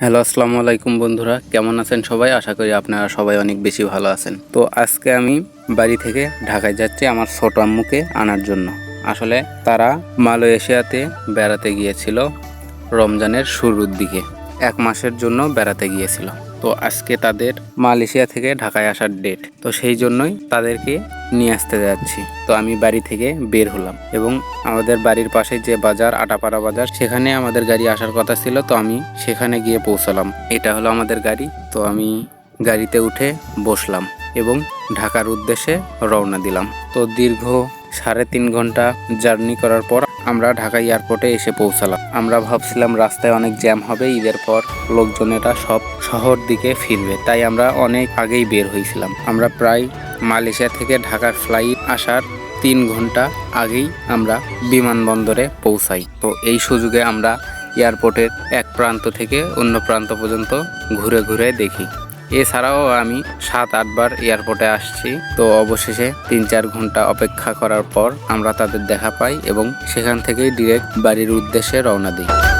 Hello, আসসালামু আলাইকুম বন্ধুরা। কেমন আছেন সবাই? আশা করি আপনারা সবাই অনেক বেশি ভালো আছেন। তো আজকে আমি বাড়ি থেকে ঢাকায় যাচ্ছি আমার ছোট আম্মুকে আনার জন্য। আসলে তারা মালয়েশিয়াতে বেড়াতে গিয়েছিল রমজানের শুরুর দিকে। এক মাসের জন্য বেড়াতে গিয়েছিল। তো আজকে তাদের মালয়েশিয়া থেকে ঢাকায় আসার ডেট তো সেই জন্যই তাদেরকে নিয়ে আসতে যাচ্ছি। তো আমি বাড়ি থেকে বের হলাম এবং আমাদের বাড়ির পাশে যে বাজার, আটাপাড়া বাজার, সেখানে আমাদের গাড়ি আসার কথা ছিল। তো আমি সেখানে গিয়ে পৌঁছালাম। এটা হলো আমাদের গাড়ি। তো আমি গাড়িতে উঠে বসলাম এবং ঢাকার উদ্দেশ্যে রওনা দিলাম। তো দীর্ঘ সাড়ে তিন ঘণ্টা জার্নি করার পর আমরা ঢাকা এয়ারপোর্টে এসে পৌঁছালাম। আমরা ভাবছিলাম রাস্তায় অনেক জ্যাম হবে, ঈদের পর লোকজনেরা সব শহর দিকে ফিরবে, তাই আমরা অনেক আগেই বের হয়েছিলাম। আমরা প্রায় মালয়েশিয়া থেকে ঢাকার ফ্লাইট আসার তিন ঘণ্টা আগেই আমরা বিমানবন্দরে পৌঁছাই। তো এই সুযোগে আমরা এয়ারপোর্টের এক প্রান্ত থেকে অন্য প্রান্ত পর্যন্ত ঘুরে ঘুরে দেখি। এছাড়াও আমি সাত আটবার এয়ারপোর্টে আসছি। তো অবশেষে তিন, চার ঘণ্টা অপেক্ষা করার পর আমরা তাদের দেখা পাই এবং সেখান থেকেই ডিরেক্ট বাড়ির উদ্দেশ্যে রওনা দিই।